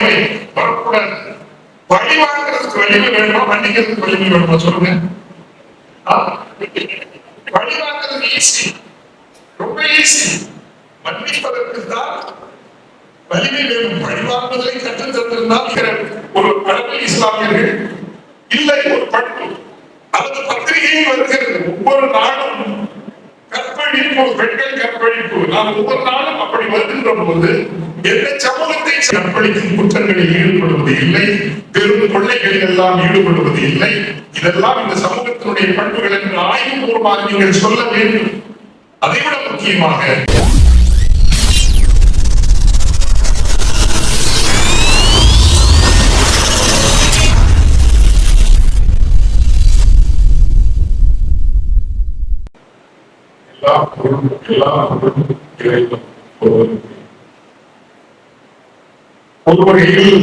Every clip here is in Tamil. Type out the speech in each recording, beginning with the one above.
வரக்கூடாது பழி வாங்குறதுக்கு வலிமை வேணுமா மன்னிக்கிறதுக்கு வலிமை வேணுமா சொல்லுங்க ஆ? பழி வாங்குறது ஈஸி ரொம்ப ஈஸி மன்னிப்பதற்கு தான் வலிமை வேணும் பழி வாங்குவதை கற்றுத் தந்திருந்தால் ஒரு கடமை இஸ்லாமியர்கள் இல்லை ஒரு பண்பு அல்லது பத்திரிகையில் வருகிறது ஒவ்வொரு நாளும் கற்பழிப்பு பெண்கள் கற்பழிப்பு. நாம் ஒவ்வொரு நாளும் அப்படி வருகின்ற போது எந்த சமூகத்தை கற்பழிக்கும் குற்றங்களில் ஈடுபடுவது இல்லை பெரும் கொள்ளைகளில் எல்லாம் ஈடுபடுவது இல்லை. இதெல்லாம் இந்த சமூகத்தினுடைய பண்புகள் என்று ஆய்வுபூர்வமாக நீங்கள் சொல்ல வேண்டும். அதைவிட முக்கியமாக எல்லா பொருளும் இறைவன் ஒருவனுக்கு. ஒரு வகையில்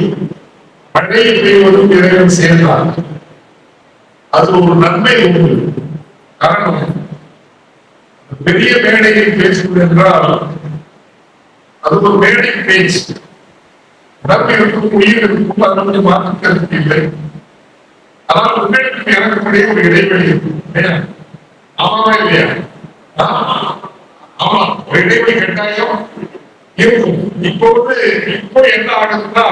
மழை பெய்வதும் இறைவன் சேர்ந்தார் அது ஒரு நன்மை உண்டு காரணம் பெரிய மேடையில் பேசுவது என்றால் அது ஒரு மேடை பேச்சு உடம்பு இருக்கும் உயிர் இருக்கும் அதை வந்து மாற்றுக்கிறது இல்லை ஆனால் உங்களுக்கு எனக்குடைய ஒரு இடைவெளி இருக்கும் ஆமாவா இல்லையா ஆமா இடைவெளி கட்டாயம். இருக்கும் இப்போ வந்து இப்போ என்ன ஆகுதுன்னா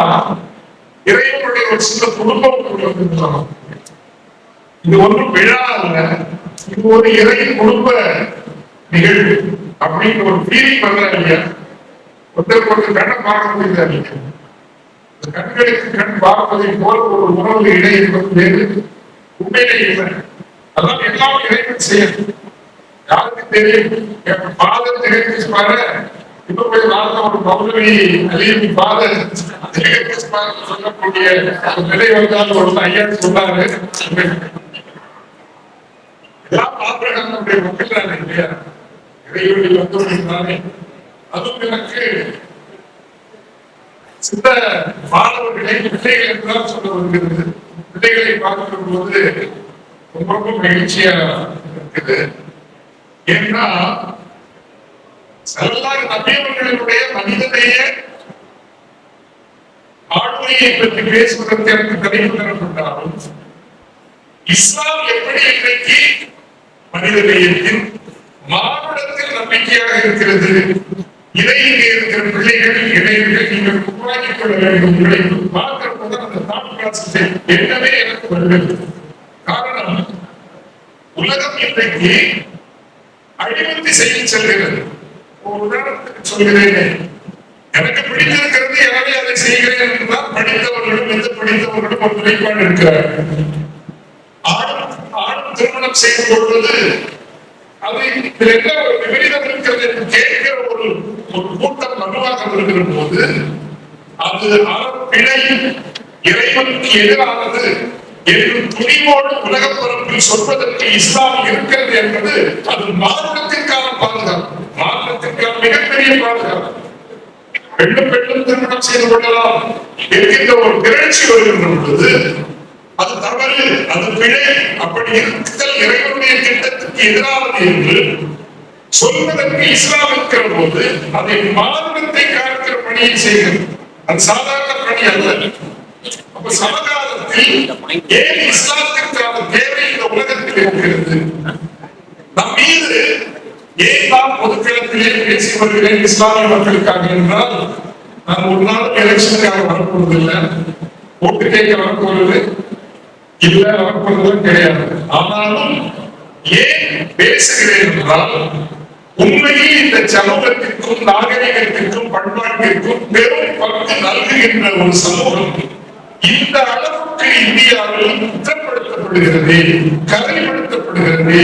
இறைவனுடைய ஒரு சின்ன குடும்பம் கொண்டு இது ஒன்றும் விழா அல்ல. இது ஒரு இறை குடும்ப நிகழ்வு அப்படின்னு ஒரு ஃபீலிங் வர்றா இல்லையா? ஒருத்தருக்கு ஒருத்தர் கண்ணை பார்க்க முடியுதா இல்லையா? கண்களுக்கு கண் பார்ப்பதை போல ஒரு உணவு இடை என்பது வேறு உண்மையிலே இல்லை அதான் எல்லாம் இறைவன் செய்யணும் யாருக்கு தெரியும் என் ஃபாதர் ஜெகதீஷ் பாரு இப்ப போய் வாழ்ந்த ஒரு பௌர்ணமி அலியமி ஃபாதர் ஜெகதீஷ் சொல்லக்கூடிய ஒரு நிலை வந்தால் ஒரு ஐயா சொன்னாரு எல்லாம் ஆபிரகாமுடைய மக்கள் தானே இல்லையா இறைவனை வந்தவர்களானே அதுவும் எனக்கு சித்த மாணவர்களை பிள்ளைகள் என்றுதான் சொல்ல வருகிறது பிள்ளைகளை பார்க்கும் போது ரொம்ப ரொம்ப மகிழ்ச்சியா இருக்குது ஏன்னா சரலாக நபியவர்களுடைய மனிதனைய ஆளுமையை பற்றி பேசுவதற்கு எனக்கு தெரிவித்தனர் தரப்பட்டாலும் இஸ்லாம் எப்படி இன்றைக்கு மனித மாவட்டத்தில் மானுடத்தில் நம்பிக்கையாக இருக்கிறது? இதை இங்கே இருக்கிற பிள்ளைகள் இளைஞர்கள் நீங்கள் உருவாக்கிக் கொள்ள வேண்டும். உங்களை பார்க்கிற அந்த தாட் ப்ராசஸ் என்னவே எனக்கு வருகிறது. காரணம் உலகம் இன்றைக்கு அழிவு திசையில் செல்கிறது ஒரு உதாரணத்துக்கு சொல்கிறேன் எனக்கு பிடித்திருக்கிறது எனவே அதை செய்கிறேன் என்றுதான் படித்தவர்களும் எந்த படித்தவர்களும் ஒரு நிலைப்பாடு இருக்கிறார் ஆணும் ஆணும் திருமணம் செய்து கொள்வது அது இதில் என்ன ஒரு விபரீதம் இருக்கிறது என்று கேட்கிற ஒரு ஒரு கூட்டம் வலுவாக வருகிற போது அது அறப்பிழை இறைவனுக்கு எதிரானது. என்று துணிவோடு உலக பரப்பில் சொல்வதற்கு இஸ்லாம் இருக்கிறது என்பது அது மாநிலத்திற்கான பாதுகாப்பு. மாநிலத்திற்கான மிகப்பெரிய பாதுகாப்பு. பெண்ணும் பெண்ணும் திருமணம் செய்து கொள்ளலாம் என்கின்ற ஒரு திரட்சி வருகின்ற பொழுது அது தவறு அது பிழை. அப்படி இருத்தல் இறைவனுடைய திட்டத்துக்கு எதிரானது என்று சொல்வதற்கு இஸ்லாம் இருக்கிற போது அதை மாநிலத்தை காக்கிற பணியை செய்கிறது. அது சாதாரண பணி அல்ல. அப்ப ஏன் இஸ்லாத்திற்கான தேவை? இந்த உலகத்தில் இருக்கிறது. நம் மீது ஏன் நான் பொதுக்களத்திலே பேசி வருகிறேன் இஸ்லாமிய மக்களுக்காக என்றால் நான் ஒரு நாள் எலெக்ஷனுக்காக வரப்போவதில்லை. ஓட்டு கேட்க வரப்போவது இல்லை வரப்போறதும் கிடையாது. ஆனாலும் ஏன் பேசுகிறேன் என்றால் உண்மையில் இந்த சமூகத்திற்கும் நாகரிகத்திற்கும் பண்பாட்டிற்கும் பெரும் பங்கு நல்குகின்ற ஒரு சமூகம் இந்த அளவுக்கு இந்தியாவில் குற்றப்படுத்தப்படுகிறது கதைப்படுத்தப்படுகிறது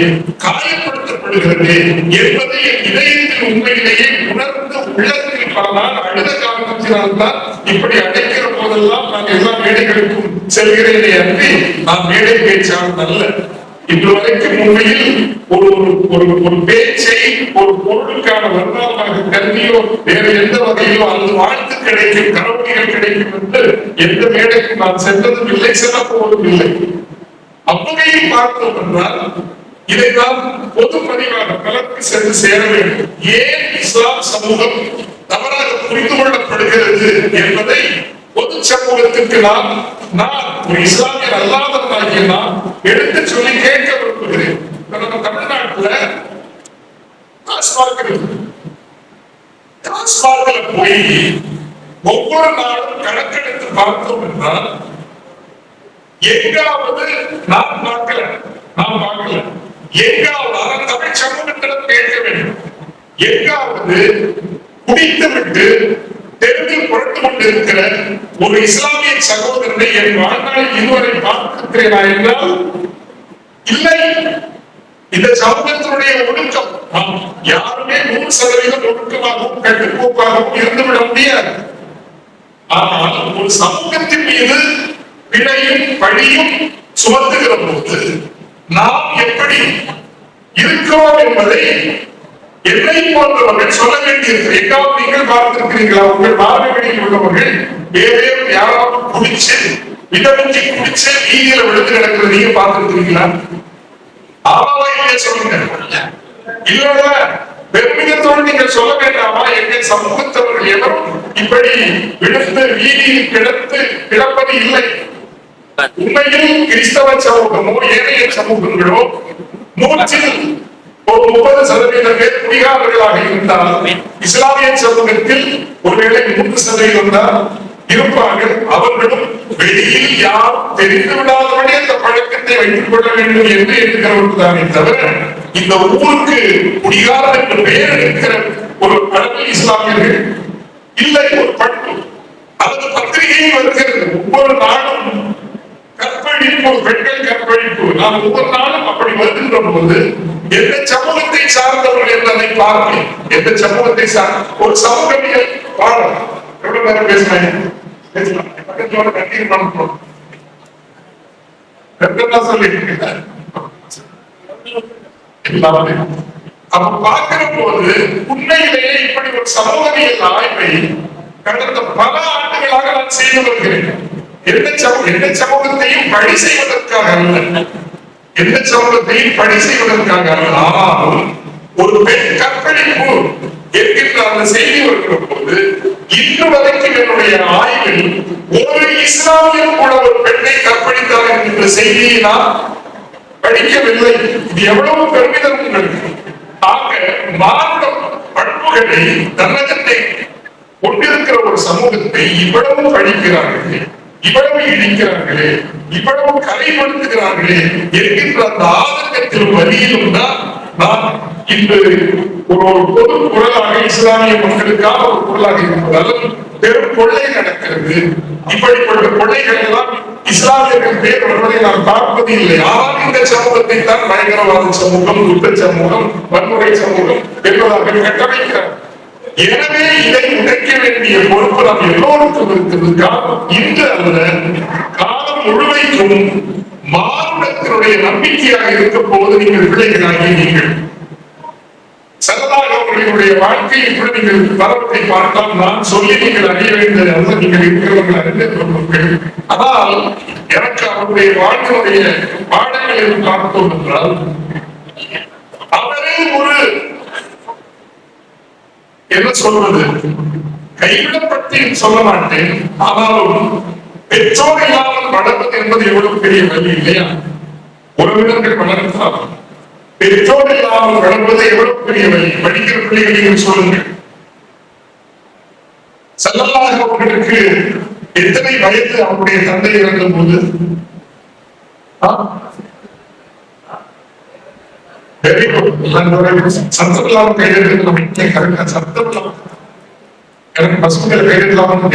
காயப்படுத்தப்படுகிறது என்பதை என் இதயத்தில் உண்மையிலேயே உணர்ந்து உள்ளத்தில் பல நாள் அழுத காரணத்தினால்தான் இப்படி அடைக்கிற போதெல்லாம் நான் எல்லா மேடைகளுக்கும் செல்கிறேனே அன்றி நான் மேடை பேச்சால் அல்ல. இன்று வரைக்கும் உண்மையில் ஒரு ஒரு- ஒரு பேச்சை ஒரு பொருளுக்கான வருமானமாக கருதியோ வேற எந்த வகையிலோ அல்லது வாழ்த்து கிடைக்கும் கரவணிகள் கிடைக்கும் என்று எந்த மேடைக்கும் நான் சென்றதும் இல்லை செல்லப்போவதும் இல்லை அவ்வகையில் பார்த்தோம் என்றால் இதைதான் பொது பதிவாக பலருக்கு சென்று சேர வேண்டும். ஏன் இஸ்லாம் சமூகம் தவறாக புரிந்து கொள்ளப்படுகிறது என்பதை பொது சமூகத்திற்கு நான் நான் ஒரு இஸ்லாமியர் அல்லாதவனாகிய நான் எடுத்து சொல்லி கேட்க விரும்புகிறேன். நம்ம தமிழ்நாட்டுல டாஸ்மாக் டாஸ்மாக்ல போய் ஒவ்வொரு நாளும் கணக்கெடுத்து பார்த்தோம் என்றால் எங்காவது நான் பார்க்கல நான் பார்க்கல. எங்காவது அதான் தமிழ் சமூகத்திடம் கேட்க வேண்டும். எங்காவது குடித்து விட்டு தெருவில் புரட்டு கொண்டிருக்கிற ஒரு இஸ்லாமிய சகோதரனை என் வாழ்நாளில் இதுவரை பார்த்திருக்கிறேனா என்றால் இல்லை. இந்த சமூகத்தினுடைய ஒழுக்கம். நாம் யாருமே நூறு சதவீதம் ஒழுக்கமாகவும் கட்டுக்கோப்பாகவும் இருந்துவிட முடியாது. ஆனால் ஒரு சமூகத்தின் மீது பிழையும் பழியும் சுமத்துகிற போது நாம் எப்படி இருக்கிறோம் என்பதை என்னை போன்றவர்கள் சொல்ல வேண்டியிருக்கு எங்காவது நீங்கள் பார்த்திருக்கிறீர்களா? உங்கள் பார்வைகளில் உள்ளவர்கள் ஏதேனும் யாராவது குடிச்சு இடமின்றி குடிச்சு வீதியில விழுந்து கிடக்கிறது நீங்க பார்த்திருக்கிறீங்களா ஆமாவா இல்லையா சொல்லுங்க. இல்ல பெருமிதத்தோடு நீங்கள் சொல்ல வேண்டாமா? எங்கள் சமூகத்தவர்கள் எவரும் இப்படி விழுந்து வீதியில் கிடந்து கிடப்பது இல்லை. உண்மையில் கிறிஸ்தவ சமூகமோ ஏனைய சமூகங்களோ மூச்சில் ஒரு முப்பது சதவீதம் பேர் குடிகாரர்களாக இருந்தால் இஸ்லாமிய சமூகத்தில் ஒருவேளை மூன்று சதவீதம் தான் இருப்பார்கள் அவர்களும் வெளியில் யார் தெரிந்து விடாதபடி அந்த பழக்கத்தை வைத்துக் கொள்ள வேண்டும் என்று இருக்கிறவர்கள் தானே தவிர இந்த ஊருக்கு குடிகாரர் என்று பெயர் இருக்கிற ஒரு அளவில் இஸ்லாமியர்கள் இல்லை. ஒரு பண்பு. அல்லது பத்திரிகையில் வருகிறது. ஒவ்வொரு நாளும் கற்பழிப்பு பெண்கள் கற்பழிப்பு. நாம் ஒவ்வொரு நாளும் அப்படி வருகின்ற போது எந்த சமூகத்தை சார்ந்தவர்கள் என்பதை பார்ப்பேன். எந்த சமூகத்தை சார் ஒரு சமூகவியல் பாடம் எவ்வளவு நேரம் பேசினேன் பக்கத்தோட கண்ணீர் பண்ணணும் எல்லாமே. அப்ப பார்க்கிற போது உண்மையிலேயே இப்படி ஒரு சமூகவியல் ஆய்வை கடந்த பல ஆண்டுகளாக நான் செய்து வருகிறேன். எந்த சமூக எந்த சமூகத்தையும் பழி செய்வதற்காக அல்ல. எந்த சமூகத்தையும் பணி செய்வதற்காக ஆனாலும் ஒரு பெண் கற்பழிப்பு என்கின்ற அந்த செய்தி வருகிற போது இன்று வரைக்கும் என்னுடைய ஆய்வில் ஒரு இஸ்லாமியர் கூட ஒரு பெண்ணை கற்பழித்தார் என்கின்ற செய்தியை நான் படிக்கவில்லை. இது எவ்வளவு பெருமிதம் உங்களுக்கு ஆக மானுட பண்புகளை தன்னகத்தை கொண்டிருக்கிற ஒரு சமூகத்தை இவ்வளவு படிக்கிறார்கள் இவ்வளவு இணைக்கிறார்களே இவ்வளவு கலைப்படுத்துகிறார்களே என்கின்ற அந்த ஆதங்கத்திலும் வழியிலும் தான் நான் இன்று ஒரு ஒரு பொது குரலாக இஸ்லாமிய மக்களுக்காக ஒரு குரலாக இருப்பதாலும் பெரும் கொள்ளை நடக்கிறது. இப்படிப்பட்ட கொள்ளைகள் எல்லாம் இஸ்லாமியர்கள் பேர் வருவதை நாம் பார்ப்பது இல்லை. ஆனால் இந்த சமூகத்தை தான் பயங்கரவாத சமூகம் குற்ற சமூகம் வன்முறை சமூகம் என்பதாக கட்டமைக்கிறார் எனவே இதை உடைக்க வேண்டிய பொறுப்பு நாம் எல்லோருக்கும் இருக்கிறது. காரணம் இன்று அல்ல காலம் முழுமைக்கும் மானுடத்தினுடைய நம்பிக்கையாக இருக்க போது நீங்கள் பிள்ளைகளாகி நீங்கள். சரதாகவர்களுடைய வாழ்க்கையை கூட நீங்கள் தரத்தை பார்த்தால் நான் சொல்லி நீங்கள் அறிய வேண்டியது அல்ல. நீங்கள் இருக்கிறவர்கள் அறிந்திருக்கிறீர்கள் ஆனால் எனக்கு அவருடைய வாழ்க்கையுடைய பாடங்களை பார்த்தோம் என்றால் அவரே ஒரு என்ன சொல்வது? கைவிடப்பட்டு சொல்ல மாட்டேன். ஆனாலும் பெற்றோர் இல்லாமல் வளர்வது என்பது எவ்வளவு பெரிய வழி இல்லையா? உறவினர்கள் வளர்ந்தால் பெற்றோர் இல்லாமல் வளர்வது எவ்வளவு பெரிய வழி? படிக்கிற பிள்ளைகள் சொல்லுங்கள். செல்லல்லாக அவர்களுக்கு எத்தனை வயது அவருடைய தந்தை இறங்கும் போது? வெரி குட் சத்தம் இல்லாம கையெழுத்து கரெக்டா சத்தம் இல்லாம எனக்கு பசுமையில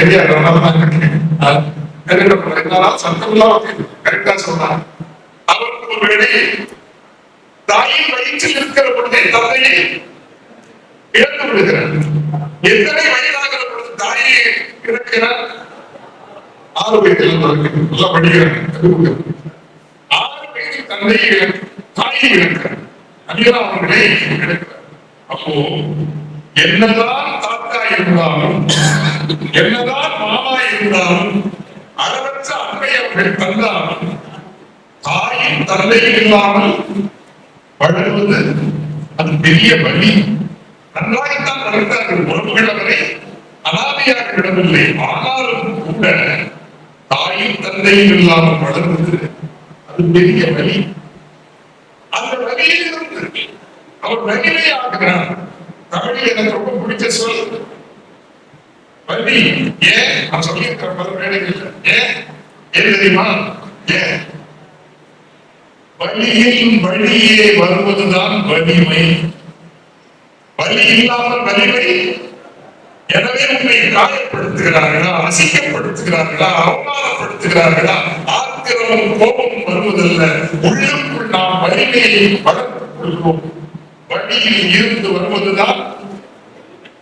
தெரியாது அதனால நான் கேட்டேன் சத்தம் இல்லாம கரெக்டா சொன்னார் அவருக்கு ஒரு தாயின் வயிற்றில் இருக்கிற பொழுதே தந்தையை இழந்து விடுகிறார் எத்தனை வயதாகிற பொழுது தாயை ஆறு வயதில் நல்லா படிக்கிறாங்க ஆறு வயதில் தந்தையை தாயை இழக்கிறார். அதுதான் அவர்களே கிடைக்கிறார் அப்போ என்னதான் தாத்தா இருந்தாலும் என்னதான் மாமா இருந்தாலும் அளவற்ற அன்பை அவர்கள் தந்தாலும் தாயின் தந்தையும் இல்லாமல் வளர்வது அது பெரிய வழி. நன்றாகத்தான் வளர்த்தார்கள் உறவுகள் அவரை அனாதையாக விடவில்லை ஆனாலும் கூட தாயும் தந்தையும் இல்லாமல் வளர்ந்தது அது பெரிய வழி. அந்த வலியிலிருந்து அவர் வலிமை ஆக்குகிறார். தமிழில் எனக்கு ரொம்ப பிடிச்ச சொல். வலி ஏன் நான் சொல்லியிருக்கிற பல வேலைகள் ஏன் ஏன் தெரியுமா? ஏன் வலியில் வழியே வருவதுதான் வலிமை. வலி இல்லாமல் வலிமை எனவே உங்களை காயப்படுத்துகிறார்களா அசிங்கப்படுத்துகிறார்களா அவமானப்படுத்துகிறார்களா? ஆத்திரமும் கோபமும் வருவதில்லை. உள்ளுக்குள் நாம் வலிமையை வளர்த்துக் கொள்வோம். வழியில் இருந்து வருவதுதான்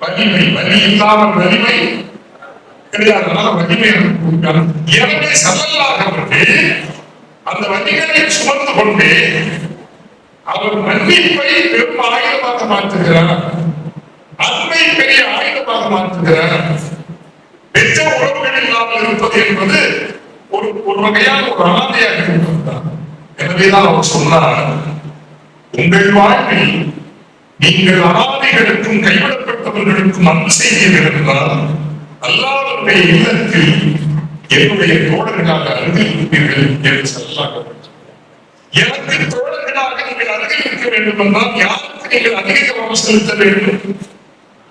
வலிமை வலி இல்லாமல் வலிமை கிடையாது. அதனால வலிமை எனக்கு கொடுக்கணும். எனவே சல்லல்லாஹு அந்த வலிகளை சுமந்து கொண்டு அவர் மன்னிப்பை பெரும் ஆயுதமாக மாற்றுகிறார். அன்பை பெரிய ஆயுதமாக மாற்றுகிறார். பெற்ற உறவுகள் இல்லாமல் இருப்பது என்பது ஒரு ஒரு வகையான ஒரு அனாதையாக இருப்பதுதான். எனவேதான் அவர் சொன்னார். உங்கள் வாழ்வில் நீங்கள் அனாதைகளுக்கும் கைவிடப்பட்டவர்களுக்கும் அன்பு செய்தீர்கள் என்றால் அல்லாதவருடைய இல்லத்தில் என்னுடைய தோழர்களாக அருகில் இருப்பீர்கள் என்று சொல்லலாக எனக்கு தோழர்களாக நீங்கள் அருகில் இருக்க வேண்டும் என்றால் யாருக்கு நீங்கள் அதிக கவனம் செலுத்த வேண்டும்?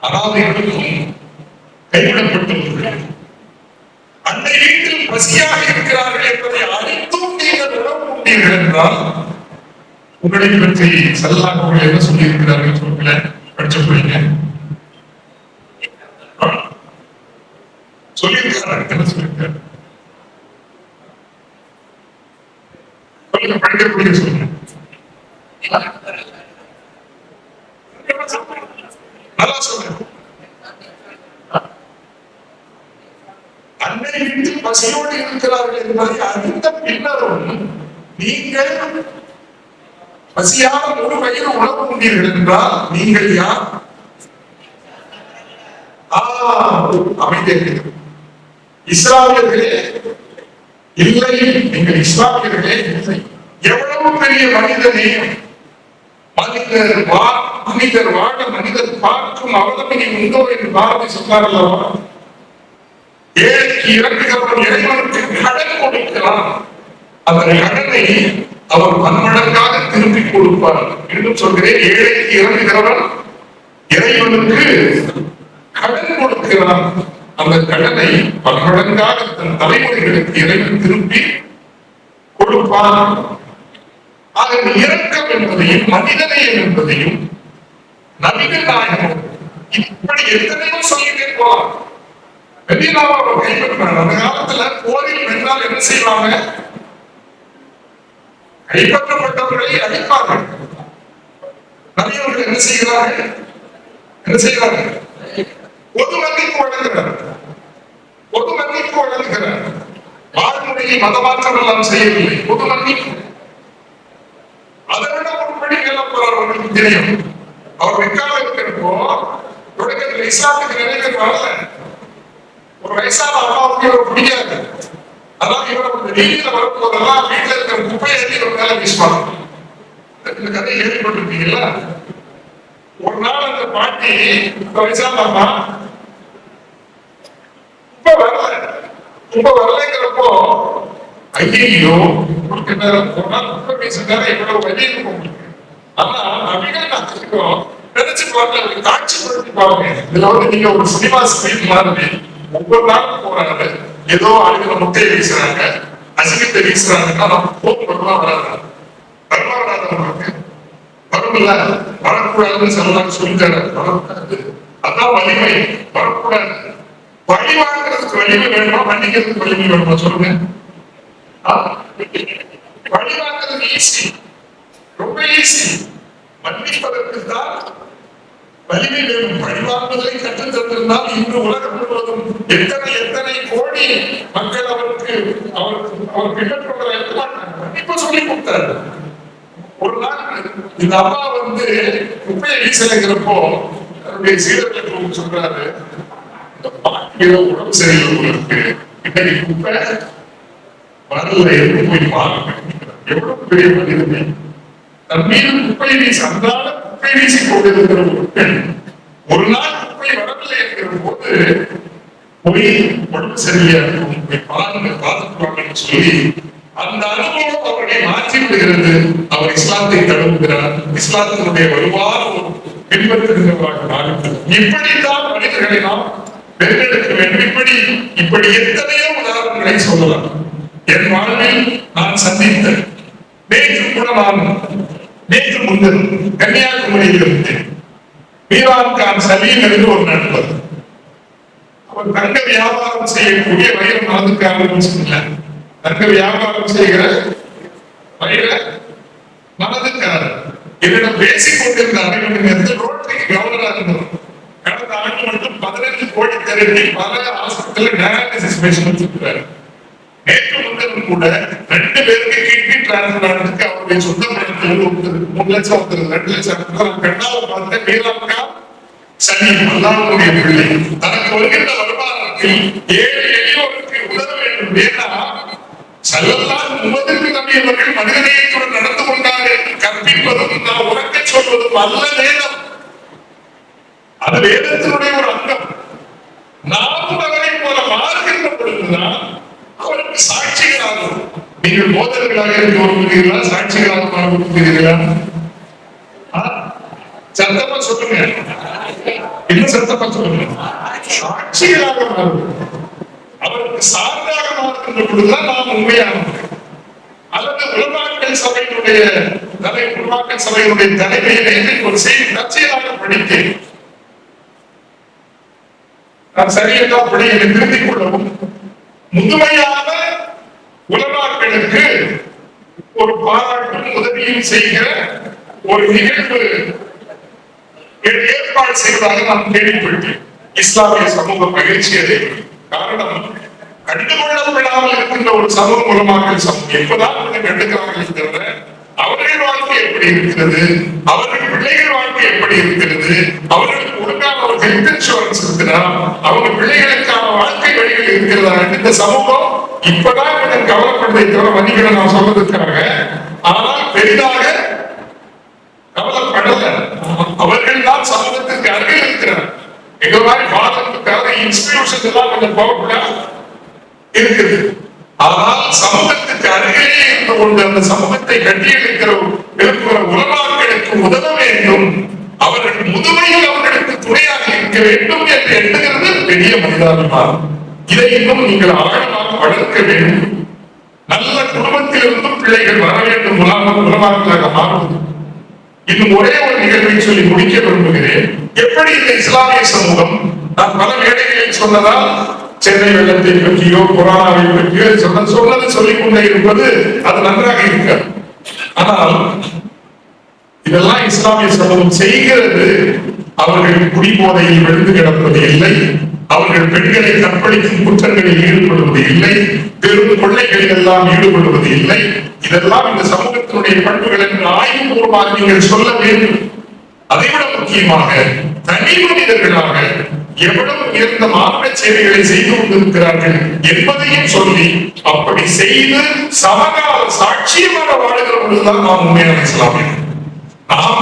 அனாதைகளுக்கும் கைவிடப்பட்டவர்களுக்கும். அன்னை வீட்டில் பசியாக இருக்கிறார்கள் என்பதை அறிந்தும் நீங்கள் உணவு என்றால் உங்களை பற்றி செல்லாக என்ன சொல்லி இருக்கிறார்கள் சொல்லுங்கள படிச்ச போயிங்க சொல்லியிருக்கிறார்கள் என்ன சொல்லியிருக்காரு சொல்லுங்க படிக்கக்கூடிய சொல்லுங்க. நல்லா சொல்லுங்க. அன்னை வீட்டில் பசியோடு இருக்கிறார்கள் என்பதை அறிந்த பின்னரும் நீங்கள் பசியான ஒரு வயிறு உணவு உண்டீர்கள் என்றால் நீங்கள் யார்? ஆ, இஸ்லாமியர்களே இல்லை நீங்கள் இஸ்லாமியர்களே இல்லை. எவ்வளவு பெரிய மனிதனே? மனிதர் வா மனிதர் வாழ மனிதர் பார்க்கும் அவதமினி உண்டோ என்று பாரதி சொன்னார் அல்லவா? ஏழைக்கு இறங்குகிறவன் இறைவனுக்கு கடன் கொடுக்கலாம். அந்த கடனை அவர் பன்மடங்காக திருப்பி கொடுப்பார் இன்னும் சொல்கிறேன். ஏழைக்கு இறங்குகிறவன் இறைவனுக்கு கடன் கொடுக்கிறான் அந்த கடனை பன்மடங்காக தன் தலைமுறைகளுக்கு இறைவன் திருப்பி கொடுப்பான் ஆக இரக்கம் என்பதையும் மனிதநேயம் என்பதையும் நவீன நாயகம் இப்படி எத்தனையோ சொல்லிட்டே போலாம் வெள்ளினாவை அவர் கைப்பற்றினார். அந்த காலத்துல போரில் வென்றால் என்ன செய்வாங்க? கைப்பற்றப்பட்டவர்களை அழிப்பார்கள். நபியவர்கள் என்ன செய்கிறார்கள் என்ன செய்கிறார்கள் பொது மன்னிப்பு வழங்குகிறார். பொது மன்னிப்பு வழங்குகிறார். வாழ்முறையில் மதமாற்றம் எல்லாம் செய்யவில்லை. பொது மன்னிப்பு. அதை விட ஒரு படி மேல தெரியும். அவர் வெக்கால இருக்கிறப்போ தொடக்கத்தில் இஸ்லாத்துக்கு நினைவு வரல. ஒரு வயசான அம்மாவுக்கு பிடிக்காது. அதான் இவர் அந்த வீட்டுல வரும்போதெல்லாம் வீட்டுல இருக்கிற குப்பையை எடுத்து இவர் மேல வீசுவாங்க. இந்த கதை கேள்விப்பட்டிருக்கீங்களா? ஒரு நாள் அந்த பாட்டி அந்த வயசான அம்மா குப்பை வரல. குப்பை வரலைங்கிறப்போ ஐயோ உங்களுக்கு நேரம் போனா குப்பை வீச நேரம் இவ்வளவு வழி இருக்கும் ஆனா நபிகள் நாட்டுக்கும் நினைச்சு பாருங்க ஒரு பாருங்க. இதுல வந்து நீங்க ஒரு சினிமா ஸ்கிரீன் மாதிரி ஒவ்வொரு நாளும் போறாங்க ஏதோ ஆளுங்க முட்டையை வீசுறாங்க. அசிங்கத்தை வீசுறாங்கன்னா நம்ம போக்கு வரலாம் வராது. வரலாம் வராது உங்களுக்கு வரும்ல. வரக்கூடாதுன்னு சொல்லலாம் சொல்லிட்டாரு வரக்கூடாது. அதான் வலிமை. வரக்கூடாது. வழி வாங்குறதுக்கு வலிமை வேணுமா? மன்னிக்கிறதுக்கு வலிமை வேணுமா? சொல்லுங்க. வழி வாங்குறது ஈஸி ரொம்ப ஈஸி மன்னிப்பதற்கு தான் வலிமை வேணும் வழிவாங்குவதை கற்றுத் தந்திருந்தால் இன்று உலகம் முழுவதும் எத்தனை எத்தனை கோடி மக்கள் அவருக்கு அவருக்கு அவர் பின்பற்றுவதை இருக்க மாட்டாங்க சொல்லி கொடுத்தாரு ஒரு நாள் இந்த அம்மா வந்து குப்பையை வீசலைங்கிறப்போ தன்னுடைய சீடர்களுக்கு சொல்றாரு இந்த பாட்டியோ உடம்பு சரியில்லை உங்களுக்கு. இன்னைக்கு குப்பை வரல என்று போய் பாருங்க எவ்வளவு பெரிய மனிதனே. தன் மீது குப்பை வீசி அன்றாட குப்பை வீசிக் கொண்டிருக்கிற ஒரு பெண் ஒரு நாள் குப்பை வரவில்லை என்கிற போது போய் உடம்பு சரியா இருக்கும் போய் பாருங்க பார்த்துக்குவாங்கன்னு சொல்லி அந்த அனுபவம் அவரை மாற்றி விடுகிறது. அவர் இஸ்லாத்தை தழுவுகிறார். இஸ்லாத்தினுடைய வலுவான ஒரு பின்பற்றுகிறவராக மாறுகிறது இப்படித்தான் மனிதர்களை நாம் வென்றெடுக்க வேண்டும். இப்படி இப்படி எத்தனையோ உதாரணங்களை சொல்லலாம். என் வாழ்வில் நான் சந்தித்த நேற்று கூட நான் நேற்று முன்னர் கன்னியாகுமரியில் இருந்தேன் மீரான் கான் சலீம் என்று ஒரு நண்பர். அவர் தங்க வியாபாரம் செய்யக்கூடிய வயிறு மனதுக்காரர் சொன்னார் தங்க வியாபாரம் செய்கிற வயிற மனதுக்காரர் என்னிடம் பேசிக் கொண்டிருந்த அறிவு நேரத்தில் ரோட்டரிக்கு கவர்னராக இருந்தவர் கடந்த ஆண்டு மட்டும் பதினஞ்சு கோடி திரட்டி பல ஆஸ்பத்திரியில் டயாலிசிஸ் பேஷண்ட் இருக்கிறார் நேற்று முன்தினம் கூட ரெண்டு பேருக்கு கிட்னி அவருடைய சொந்த பணத்தில் ஒருத்தர் மூணு லட்சம் ஒருத்தர் ரெண்டு லட்சம் நான் கண்ணால சனி அல்லாவுடைய பிள்ளை. தனக்கு வருகின்ற வருமானத்தில் ஏழு எளியோருக்கு உதவ வேண்டும். ஏன்னா சல்லல்லாஹு உமதுக்கு நபி மனிதநேயத்துடன் நடந்து கொண்டார்கள் கற்பிப்பதும் நான் உறக்க சொல்வதும் அல்ல வேதம். அது வேதத்தினுடைய ஒரு அங்கம். நாமும் அவரை போல மாறுகின்ற பொழுதுதான் அவருக்கு சாட்சிகளாகும் நீங்கள் மோதல்களாக இருக்க விரும்புகிறீர்களா சாட்சிகளாக மாற விரும்புகிறீர்களா சத்தமா சொல்லுங்க. என்ன சத்தமா சொல்லுங்க? சாட்சிகளாக மாறும். அவருக்கு சார்ந்தாக மாறுகின்ற பொழுதுதான் நாம் உண்மையானவர்கள் அல்லது உலமாக்கல் சபையினுடைய தலை உருவாக்கல் சபையினுடைய தலைமையிலே ஒரு செய்தி தற்செயலாக படித்தேன். நான் சரியென்றா பிழையை திருத்திக் கொள்ளவும். முதுமையாக உலமாக்களுக்கு ஒரு பாராட்டும் உதவியும் செய்கிற ஒரு நிகழ்வு ஏற்பாடு செய்வதாக நான் கேள்விப்பட்டேன். இஸ்லாமிய சமூகம் மகிழ்ச்சி காரணம் கண்டுகொள்ளப்படாமல் இருக்கின்ற ஒரு சமூக உலமாக்கல் சமூகம். எப்பதான் கண்டுக்கிறார்கள் தவிர அவர்கள் வாழ்க்கை எப்படி இருக்கிறது? அவர்கள் பிள்ளைகள் வாழ்க்கை எப்படி இருக்கிறது? அவர்களுக்கு ஒழுங்காக ஒரு ஹெல்த் இன்சூரன்ஸ் இருக்கிறா அவங்க பிள்ளைகளுக்கான வாழ்க்கை வழிகள் இருக்கிறதா? இந்த சமூகம் இப்பதான் கொஞ்சம் கவலைப்படுறதை தவிர வணிகளை நான் சொல்றதுக்காக ஆனால் பெரிதாக கவலைப்படல அவர்கள் தான் சமூகத்திற்கு அருகில் இருக்கிறார். எங்க மாதிரி பாதத்துக்காக இன்ஸ்டிடியூஷன் எல்லாம் கொஞ்சம் பவர்ஃபுல்லா இருக்குது. ஆனால் சமூகத்துக்கு அருகிலே இருந்து கொண்டு அந்த சமூகத்தை கட்டியெழுக்கிற இருக்கிற உலமாக்களுக்கு உதவ வேண்டும். அவர்கள் முதுமையில் அவர்களுக்கு துணையாக இருக்க வேண்டும் என்று எண்ணுகிறது பெரிய மனிதாபிமானம். இதை இன்னும் நீங்கள் ஆழமாக வளர்க்க வேண்டும். நல்ல குடும்பத்திலிருந்தும் பிள்ளைகள் வர வேண்டும். உலக உலமாக்களாக மாறுவது இன்னும் ஒரே ஒரு நிகழ்வை சொல்லி முடிக்க விரும்புகிறேன். எப்படி இந்த இஸ்லாமிய சமூகம் நான் பல வேலைகளை சொன்னதால் சென்னை வெள்ளத்தை பற்றியோ கொரோனாவை பற்றியோ சொன்ன சொன்னது சொல்லிக் கொண்டே இருப்பது அது நன்றாக இருக்காது. ஆனால் இதெல்லாம் இஸ்லாமிய சமூகம் செய்கிறது. அவர்கள் குடிபோதையில் விழுந்து கிடப்பது இல்லை. அவர்கள் பெண்களை கற்பழிக்கும் குற்றங்களில் ஈடுபடுவது இல்லை. பெரும் கொள்ளைகளில் எல்லாம் ஈடுபடுவது இல்லை. இதெல்லாம் இந்த சமூகத்தினுடைய பண்புகள் என்று ஆய்வுபூர்வமாக நீங்கள் சொல்ல வேண்டும். அதைவிட முக்கியமாக தனி மனிதர்களாக எவ்வளவு உயர்ந்த மார்க்க சேவைகளை செய்து கொண்டிருக்கிறார்கள் என்பதையும் சொல்லி அப்படி செய்து சமகால சாட்சியமாக வாழுகிற பொழுதுதான் நாம் உண்மையான இஸ்லாமியர்கள் நாம்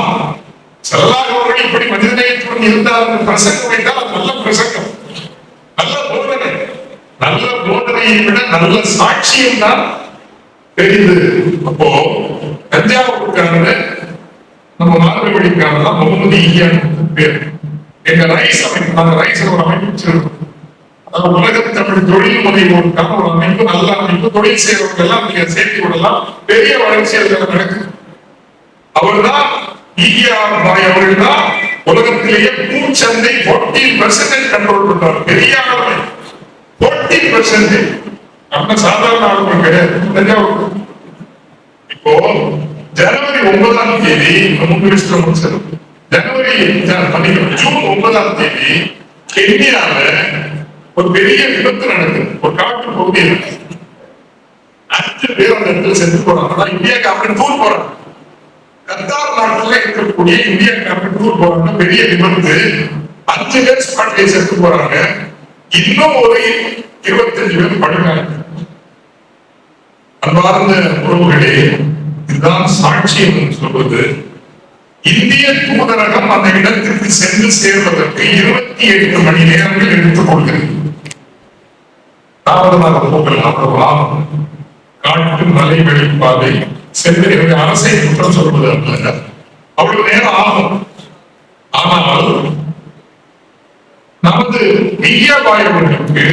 செல்லாக அவர்கள் இப்படி மனிதநேயத்துடன் இருந்தால் பிரசங்கம் வைத்தால் அது நல்ல பிரசங்கம். நல்ல போதனை. நல்ல போதனையை விட நல்ல சாட்சியம் தான் தெரியுது அப்போ தஞ்சாவூருக்கான நம்ம மாணவர்களுக்கான தான் முகமது ஈயான் எங்க ரைஸ் அமைப்பு அந்த ரைஸ் ஒரு அமைப்பு வச்சிருக்கோம் அதாவது உலக தமிழ் தொழில் முனைவோருக்கான ஒரு அமைப்பு நல்ல அமைப்பு தொழில் செய்யறவங்க எல்லாம் நீங்க சேர்த்து விடலாம் பெரிய வளர்ச்சி அதுல நடக்குது. அவர்தான் ஈஆர் பாய் அவர்கள் தான் உலகத்திலேயே பூச்சந்தை 14% பர்சன்டேஜ் கண்ட்ரோல் பண்றார். பெரிய ஆளுமை. 14% பர்சன்டேஜ் நம்ம சாதாரண ஆளுமை கிடையாது. இப்போ ஜனவரி ஒன்பதாம் தேதி நம்ம வருஷத்துல முடிச்சது ஜனவரி ஜூன் ஒன்பதாம் தேதி கென்யால ஒரு பெரிய விபத்து நடக்குது. ஒரு காட்டு பகுதியில். அஞ்சு பேர் அந்த இடத்துல சென்று போறாங்க. அதான் இந்தியாவுக்கு அப்படி டூர் போறாங்க. கத்தார் நாட்டில் இருக்கக்கூடிய இந்தியா இந்தியாக்காரங்க டூர் போறாங்க. பெரிய விபத்து. அஞ்சு பேர் ஸ்பாட்ல செத்து போறாங்க. இன்னும் ஒரு இருபத்தஞ்சு பேர் படுறாங்க அன்பார்ந்த உறவுகளே இதுதான் சாட்சியம் சொல்வது. இந்திய தூதரகம் அந்த இடத்திற்கு சென்று சேர்வதற்கு இருபத்தி எட்டு மணி நேரங்கள் எடுத்துக் கொள்கிறது தாமதமாக போகலாம் அவ்வளவுதான் காட்டு மலை வெளிப்பாதை. சென்று அரசை குற்றம் சொல்வது அல்ல. அவ்வளவு நேரம் ஆகும். ஆனால் நமது மெய்யாபாய் வாயவர்களுக்கு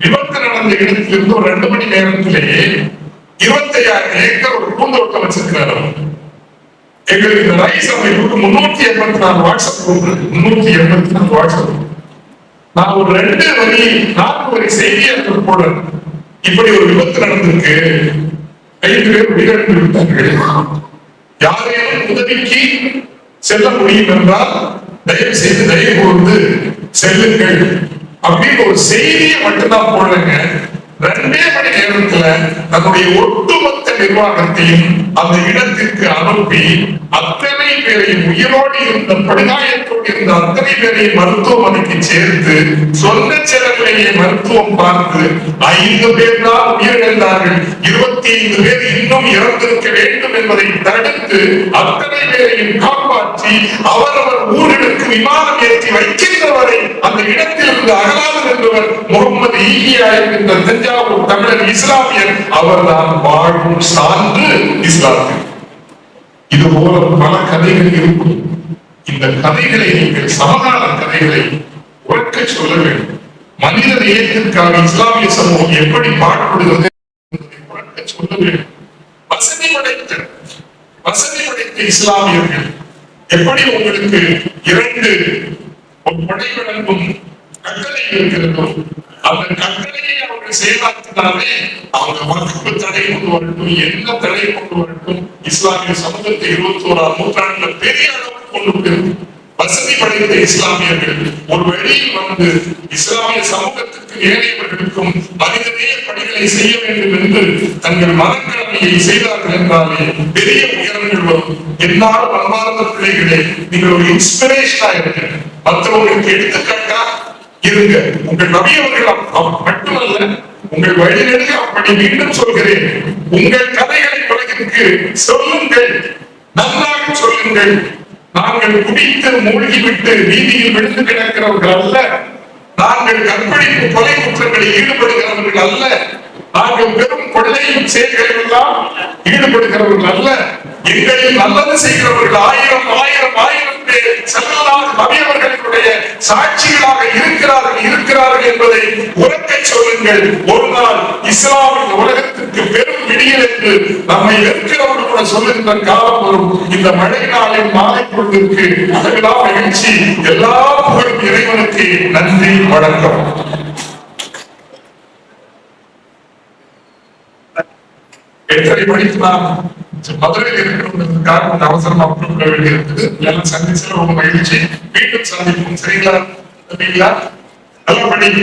விபத்து நடந்த இடத்திலிருந்து ஒரு ரெண்டு மணி நேரத்திலேயே இருபத்தி ஐயாயிரம் ஏக்கர் ஒரு பூந்தோட்டம் வச்சிருக்கிறார் அவர். எங்களுக்கு இந்த ரைஸ் அமைப்புக்கு முன்னூத்தி எண்பத்தி நாலு வாட்ஸ்அப் குரூப் இருக்கு முன்னூத்தி எண்பத்தி நாலு வாட்ஸ்அப் நான் ஒரு ரெண்டு வரி நான்கு வரி செய்தியை அதில் போடுறேன். இப்படி ஒரு விபத்து நடந்திருக்கு. ஐந்து பேர் உயிரிழந்து விட்டார்கள். யாரையும் உதவிக்கு செல்ல முடியும் என்றால் தயவு செய்து தயவு கூர்ந்து செல்லுங்கள். அப்படின்னு ஒரு செய்தியை மட்டும்தான் போடுறேங்க. ரெண்டே மணி நேரத்துல தன்னுடைய ஒட்டுமொத்த நிர்வாகத்தையும் அந்த இடத்திற்கு அனுப்பி அத்தனை பேரையும் உயிரோடு இருந்த படுகாயத்தோடு இருந்த அத்தனை பேரையும் மருத்துவமனைக்கு சேர்த்து சொந்த செலவிலேயே மருத்துவம் பார்த்து ஐந்து பேர் தான் உயிரிழந்தார்கள். இருபத்தி ஐந்து பேர் இன்னும் இறந்திருக்க வேண்டும் என்பதை தடுத்து அத்தனை பேரையும் காப்பாற்றி அவரவர் ஊர்களுக்கு விமானம் ஏற்றி வைக்கின்றவரை அந்த இடத்திலிருந்து அகலாது என்பவர் முகமது ஈகியா என்கின்ற தஞ்சாவூர் தமிழர் இஸ்லாமியர் அவர்தான் வாழும் சான்று இஸ்லாமியன். இது போல பல கதைகள் இருக்கும். இந்த கதைகளை நீங்கள் சமகால கதைகளை உறக்க சொல்ல வேண்டும். மனித நேயத்திற்காக இஸ்லாமிய சமூகம் எப்படி பாடுபடுகிறது என்பதை உறக்க சொல்ல வேண்டும். வசதி படைத்த வசதி படைத்த இஸ்லாமியர்கள் எப்படி உங்களுக்கு இரண்டு படை வழங்கும் கட்டளை இருக்கிறதோ அந்த கட்டளையை அவர்கள் செயலாற்றினாலே அவங்க வகுப்பு தடை கொண்டு வரட்டும் என்ன தடை கொண்டு வரட்டும். இஸ்லாமிய சமூகத்தை இருபத்தி ஓராம் நூற்றாண்டுல பெரிய அளவுக்கு கொண்டு போயிருக்கு வசதி படைத்த இஸ்லாமியர்கள் ஒரு வழியில் வந்து இஸ்லாமிய சமூகத்துக்கு ஏழையவர்களுக்கும் மனிதநேய பணிகளை செய்ய வேண்டும் என்று தங்கள் மனக்கிழமையை செய்தார்கள் என்றாலே பெரிய உயரங்கள் வரும். என்னால் அன்பார்ந்த பிள்ளைகளே நீங்கள் ஒரு இன்ஸ்பிரேஷனா இருக்க மற்றவங்களுக்கு எடுத்துக்காட்டா இருங்க. உங்கள் நபி அவர்கள் அவ- மட்டுமல்ல உங்கள் வழிநெடுக அப்படி மீண்டும் சொல்கிறேன். உங்கள் கதைகளை உலகிற்கு சொல்லுங்கள். நன்றாக சொல்லுங்கள். நாங்கள் குடித்து மூழ்கிவிட்டு வீதியில் விழுந்து கிடக்கிறவர்கள் அல்ல. நாங்கள் கற்பழிப்பு கொலை குற்றங்களில் ஈடுபடுகிறவர்கள் அல்ல. நாங்கள் வெறும் கொள்ளையும் செயல்களில் எல்லாம் ஈடுபடுகிறவர்கள் அல்ல. எங்களில் நல்லது செய்கிறவர்கள் ஆயிரம் ஆயிரம் ஆயிரம் பேர் செல்லலாம் நபியவர்களுடைய சாட்சிகளாக இருக்கிறார்கள் இருக்கிறார்கள் என்பதை உறக்க சொல்லுங்கள். ஒரு நாள் இஸ்லாமின் உலகத்திற்கு பெரும் விடியல் என்று நம்மை வெறுக்கிறவர்கள் கூட சொல்லுகின்ற காலம் வரும். இந்த மழை நாளின் மாலை பொழுதுக்கு அளவிலா மகிழ்ச்சி. எல்லா புகழும் இறைவனுக்கு நன்றி வணக்கம். எத்தனை மணிக்கு நான் மதுரையில் இருக்கணுன்றதுக்காக கொஞ்சம் அவசரமா புறப்பட வேண்டியிருக்குது எல்லாம் சந்திச்சு ரொம்ப மகிழ்ச்சி. மீண்டும் சந்திப்போம். சரிங்களா? சரிங்களா? நல்லா படிங்க.